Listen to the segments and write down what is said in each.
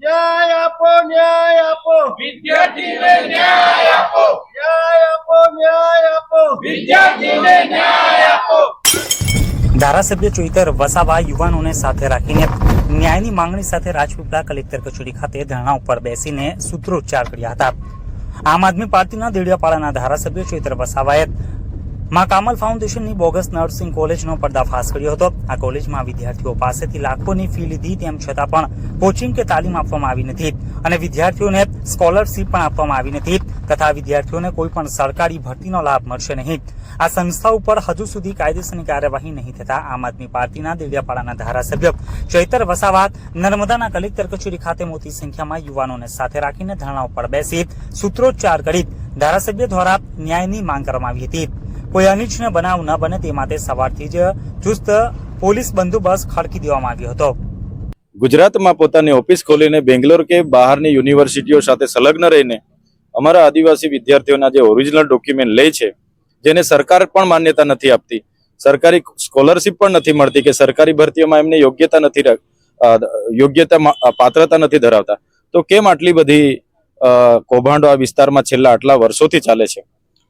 ન્યાય આપો ન્યાય આપો વિદ્યાર્થીને ન્યાય આપો ન્યાય આપો ન્યાય આપો વિદ્યાર્થીને ન્યાય આપો ધારાસભ્ય ચોઈતર વસાવા યુવાનોને સાથે રાખીને ન્યાયની માંગણી સાથે રાજપીપળા કલેક્ટર કચેરી ખાતે ધરણા ઉપર બેસીને સૂત્રોચ્ચાર કર્યા હતા. આમ આદમી પાર્ટીના દેડિયાપાડાના ધારાસભ્ય ચોઈતર વસાવાએ મા કામલ ફાઉન્ડેશનની બોગસ નર્સિંગ કોલેજનો પર્દાફાશ કર્યો હતો. આ કોલેજમાં વિદ્યાર્થીઓ પાસેથી લાખોની ફી લીધી તેમ છતાં પણ કોચિંગ કે તાલીમ આપવામાં આવી નથી અને વિદ્યાર્થીઓને સ્કોલરશીપ પણ આપવામાં આવી નથી તથા વિદ્યાર્થીઓને કોઈ પણ સરકારી ભરતીનો લાભ મળશે નહીં. આ સંસ્થા ઉપર હજુ સુધી કાયદેસરની કાર્યવાહી નહીં થતા આમ આદમી પાર્ટીના દેડિયાપાડાના ધારાસભ્ય ચૈતર વસાવાત નર્મદાના કલેક્ટર કચેરી ખાતે મોટી સંખ્યામાં યુવાનોને સાથે રાખીને ધરણા ઉપર બેસી સૂત્રોચ્ચાર કરી ધારાસભ્ય દ્વારા ન્યાયની માંગ કરવામાં આવી હતી. કોઈ અનિચ્છનીય બનાવ ન બને તે માટે સવારથી જ ચુસ્ત પોલીસ બંદોબસ્ત ખડકી દેવામાં આવ્યો હતો. ગુજરાતમાં પોતાની ઓફિસ ખોલીને બેંગ્લોર કે બહારની યુનિવર્સિટીઓ સાથે સંલગ્ન રહીને અમારા આદિવાસી વિદ્યાર્થીઓના જે ઓરિજિનલ ડોક્યુમેન્ટ લે છે, જેને સરકાર પણ માન્યતા નથી આપતી. સરકારી સ્કોલરશિપ પણ નથી મળતી કે સરકારી ભરતીઓમાં એમને યોગ્યતા નથી યોગ્યતા પાત્રતા નથી ધરાવતા. તો કેમ આટલી બધી કૌભાંડો આ વિસ્તારમાં છેલ્લા આટલા વર્ષોથી ચાલે છે?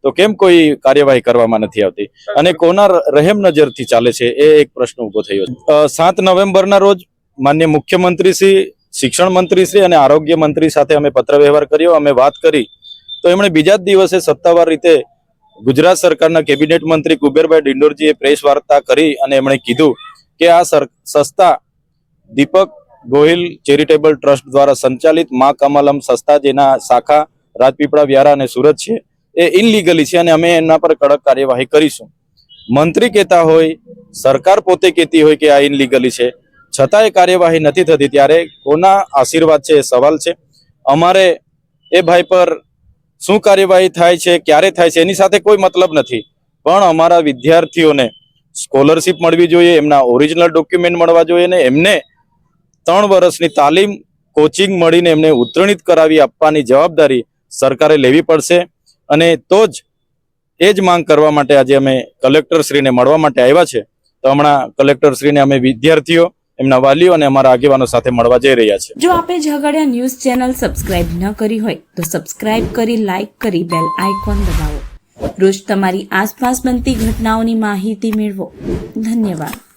તો કેમ કોઈ કાર્યવાહી કરવામાં નથી આવતી? અને કોના રહેમ નજરથી ચાલે છે? એ એક પ્રશ્ન ઊભો થયો છે. સાત નવેમ્બરના રોજ માન્ય મુખ્યમંત્રી શ્રી, શિક્ષણ મંત્રી શ્રી અને આરોગ્ય મંત્રી સાથે અમે પત્ર વ્યવહાર કર્યો. અમે વાત કરી. તો એમણે બીજા જ દિવસે સત્તાવાર રીતે ગુજરાત સરકારના કેબિનેટ મંત્રી કુબેરભાઈ ડિંડોરજીએ પ્રેસ વાર્તા કરી અને એમણે કીધું કે આ સંસ્થા દીપક ગોહિલ ચેરિટેબલ ટ્રસ્ટ દ્વારા સંચાલિત મા કમલમ સંસ્થા જેના શાખા રાજપીપળા વ્યારા અને સુરત છે. એ ઇનલીગલી છે અને અમે એના પર કડક કાર્યવાહી કરીશું. મંત્રી કહેતા હોય, સરકાર પોતે કહેતી હોય કે આ ઇનલીગલી છે. છતાં એ કાર્યવાહી નથી થતી ત્યારે કોના આશીર્વાદ છે એ સવાલ છે. અમારે એ ભાઈ પર શું કાર્યવાહી થાય છે, ક્યારે થાય છે, એની સાથે કોઈ મતલબ નથી. પણ અમારા વિદ્યાર્થીઓને સ્કોલરશિપ મળવી જોઈએ, એમના ઓરિજિનલ ડોક્યુમેન્ટ મળવા જોઈએ ને એમને ત્રણ વર્ષની તાલીમ કોચિંગ મળીને એમને ઉત્તીર્ણિત કરાવી આપવાની જવાબદારી સરકારે લેવી પડશે. અને તો જ એ જ માંગ કરવા માટે આજે અમે કલેક્ટરશ્રીને મળવા માટે આવ્યા છે. તો હમણાં કલેક્ટરશ્રીને અમે વિદ્યાર્થીઓ, એમના વાલીઓ અને અમારા આગેવાનો સાથે મળવા જઈ રહ્યા છે. જો આપે ઝઘડિયા ન્યૂઝ ચેનલ સબસ્ક્રાઇબ ન કરી હોય, તો સબસ્ક્રાઇબ કરી, લાઇક કરી, બેલ આઇકોન દબાવો. રોજ તમારી આસપાસ બનતી ઘટનાઓની માહિતી મેળવો. ધન્યવાદ.